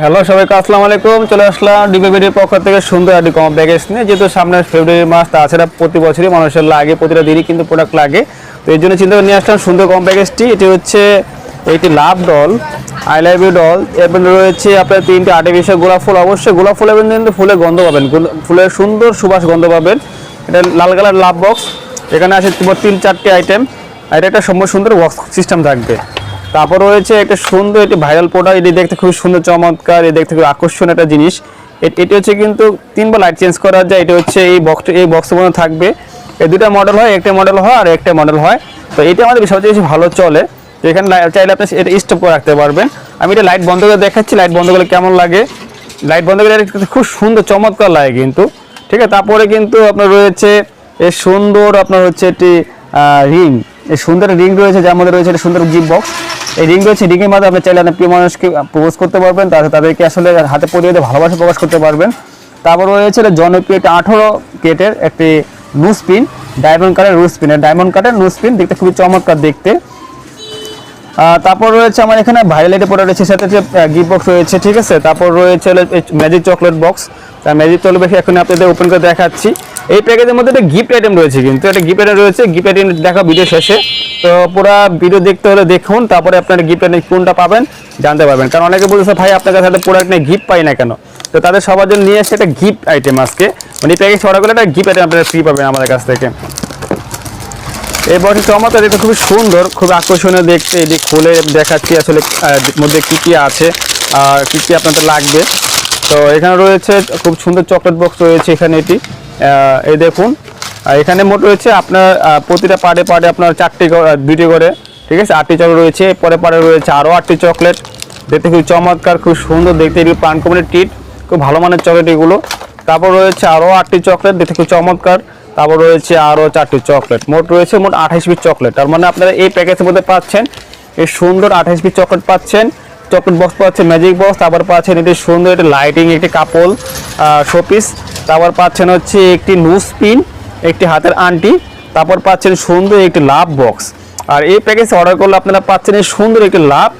Hello সবাইকে, আসসালামু আলাইকুম। চলে আসলাম ডিবিবিডির পক্ষ থেকে সুন্দর একটি কম প্যাকেজ নিয়ে। যেহেতু সামনে ফেব্রুয়ারি মাস তাছাড়া প্রতি বছরই মানুষের লাগে, প্রতিটা দিনই কিন্তু প্রোডাক্ট লাগে। তো এই জন্য চিন্তা করে নিয়ে আসলাম সুন্দর কম প্যাকেজটি এটি হচ্ছে একটি love doll I love you doll এরপর রয়েছে আপনার তিনটে আর্টিফিশিয়াল গোলাপ ফুল। অবশ্যই গোলাপ ফুল এবং কিন্তু ফুলের গন্ধ পাবেন। ফুলের সুন্দর সুবাস গন্ধ পাবেন। এটা লাল কালার লাভ বক্স এখানে আছে তিন চারটি আইটেম আর এটা একটা সুন্দর বক্স সিস্টেম থাকবে। তারপর রয়েছে একটা সুন্দর একটি ভাইরাল প্রোডাক্ট এটি দেখতে খুব সুন্দর, চমৎকার। এটি দেখতে খুব আকর্ষণীয় একটা জিনিস। এটি হচ্ছে কিন্তু তিনবার লাইট চেঞ্জ করা যায়। এটা হচ্ছে এই বক্স এই মধ্যে থাকবে। এই দুটা মডেল হয়, একটা মডেল হয় আর একটা মডেল হয়। তো এটা আমাদের সবচেয়ে বেশি ভালো চলে। এখানে চাইলে আপনি এটা স্টপ করে রাখতে পারবেন। আমি এটা লাইট বন্ধ করে দেখাচ্ছি। লাইট বন্ধ করলে কেমন লাগে? লাইট বন্ধ করে খুব সুন্দর, চমৎকার লাগে কিন্তু। ঠিক আছে? তারপরে কিন্তু আপনার রয়েছে এ সুন্দর, আপনার হচ্ছে একটি রিং এই সুন্দর রিং রয়েছে, যার মধ্যে রয়েছে একটা সুন্দর জিপ বক্স এই রিং রয়েছে রিংয়ের মাধ্যমে আপনি চাইলে আপনার প্রিয় মানুষকে প্রপোজ করতে পারবেন তাতে তাদেরকে আসলে হাতে পরিয়ে ভালোবাসা প্রকাশ করতে পারবেন। তারপর রয়েছে জনপ্রিয় একটা আঠারো কেটের একটি নো স্পিন ডায়মন্ড কাটের রু স্পিন ডায়মন্ড কাটের নো স্পিন দেখতে খুবই চমৎকার দেখতে। তারপর রয়েছে আমার এখানে ভাইলাইটে পড়ে রয়েছে সাথে যে গিফট বক্স রয়েছে, ঠিক আছে? তারপর রয়েছে magic chocolate box magic chocolate box এখন আপনাদের ওপেন করে দেখাচ্ছি। এই প্যাকেজের মধ্যে একটা গিফট আইটেম রয়েছে কিন্তু, একটা গিফট আইটেম রয়েছে। গিফট আইটেম দেখা ভিডিও শেষে। তো পুরো ভিডিও দেখতে হলে দেখুন, তারপরে আপনার গিফট আইটেম কোনটা পাবেন, জানতে পারবেন। কারণ অনেকে বলছে ভাই, আপনার কাছে একটা প্রোডাক্ট নেই গিফট পাই না কেন? তো তাদের সবার জন্য নিয়ে এসে একটা গিফট আইটেম আজকে। মানে প্যাকেজ অর্ডার করলে একটা গিফট আইটেম আপনারা ফ্রি পাবেন আমাদের কাছ থেকে। এই বটি চমৎকার, এটা খুবই সুন্দর, খুব আকর্ষণীয় দেখতে। এটি খুলে দেখাচ্ছি আসলে মধ্যে কি কি আছে, আর কি কি আপনাদের লাগবে। তো এখানে রয়েছে, খুব সুন্দর চকলেট বক্স রয়েছে এখানে এটি। এই দেখুন এখানে মোট রয়েছে আপনার প্রতিটা পার্টে পার্টে আপনার চারটি দুইটি করে, ঠিক আছে? আটটি চকলেট রয়েছে পরে পারে রয়েছে আরও আটটি চকলেট দেখতে খুব চমৎকার, খুব সুন্দর দেখতে এটি পান কোম্পানির টিট, খুব ভালো মানের চকলেট এগুলো। তারপর রয়েছে আরও আটটি চকলেট দেখতে খুব চমৎকার। তারপর রয়েছে আরও চারটি চকলেট মোট রয়েছে মোট আঠাশ পিস চকলেট তার মানে আপনারা এই প্যাকেজের মধ্যে পাচ্ছেন, এই সুন্দর আঠাশ পিস চকলেট পাচ্ছেন চকলেট বক্স পাচ্ছেন ম্যাজিক বক্স তারপর পাচ্ছেন এটি সুন্দর একটি লাইটিং একটি কাপল শোপিস তারপর পাচ্ছেন হচ্ছে একটি নো স্পিন একটি হাতের আন্টি তারপর পাচ্ছেন সুন্দর একটি লাভ বক্স আর এই প্যাকেজ অর্ডার করলে আপনারা পাচ্ছেন এই সুন্দর একটি লাভ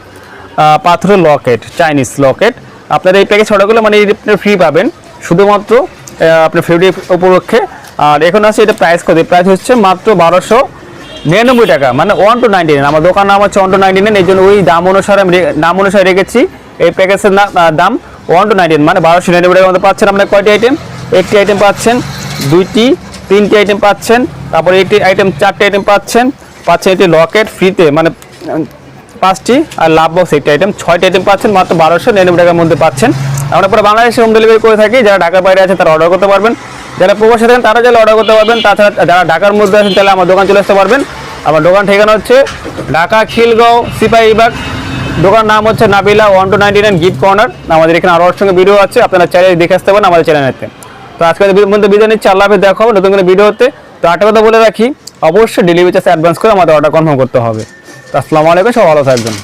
পাথরের লকেট চাইনিজ লকেট আপনারা এই প্যাকেজ অর্ডার করলে মানে ফ্রি পাবেন। শুধুমাত্র আপনার ফেব্রুয়ারি উপলক্ষে আর এখন আছে এটা প্রাইস কত? প্রাইস হচ্ছে মাত্র বারোশো নিরানব্বই টাকা মানে ওয়ান টু নাইনটি নাইন আমার দোকান নাম হচ্ছে ওয়ান টু নাইনটি নাইন এই জন্য ওই দাম অনুসারে আমি নাম অনুসারে রেখেছি। এই প্যাকেজের দাম ওয়ান টু নাইনটি মানে বারোশো নিরানব্বই টাকার মধ্যে পাচ্ছেন আপনার কয়টি আইটেম একটি আইটেম পাচ্ছেন, দুইটি, তিনটি আইটেম পাচ্ছেন, তারপরে একটি আইটেম চারটি আইটেম পাচ্ছেন পাচ্ছেন একটি লকেট ফ্রিতে মানে পাঁচটি আর লাভ বক্স একটি আইটেম ছয়টি আইটেম পাচ্ছেন, মাত্র বারোশো নিরানব্বই টাকার মধ্যে পাচ্ছেন। আমরা পুরো বাংলাদেশে হোম ডেলিভারি করে থাকি, যারা ঢাকার বাইরে আছে তারা অর্ডার করতে পারবেন। যারা প্রবাসী থাকেন তারা চাইলে অর্ডার করতে পারবেন। তাছাড়া যারা ঢাকার মধ্যে আছেন তাহলে আমার দোকান চলে আসতে পারবেন। আমার দোকান ঠিকানা হচ্ছে ঢাকা খিলগাঁও সিপাহীবাগ দোকান নাম হচ্ছে Nabila one two ninety nine gift corner আমাদের এখানে আরও সঙ্গে ভিডিও আছে, আপনারা চাইলে দেখে আসতে পারেন আমাদের চ্যানেলেতে তো আজকে মধ্যে বিদায় নিচ্ছি, আল্লাহ হাফেজ, দেখা হবে নতুন করে ভিডিও হতে। তো একটা কথা বলে রাখি, অবশ্যই ডেলিভারি চার্জ অ্যাডভান্স করে আমাদের অর্ডার কনফার্ম করতে হবে। তো আসসালামু আলাইকুম সব ভালো থাকবেন।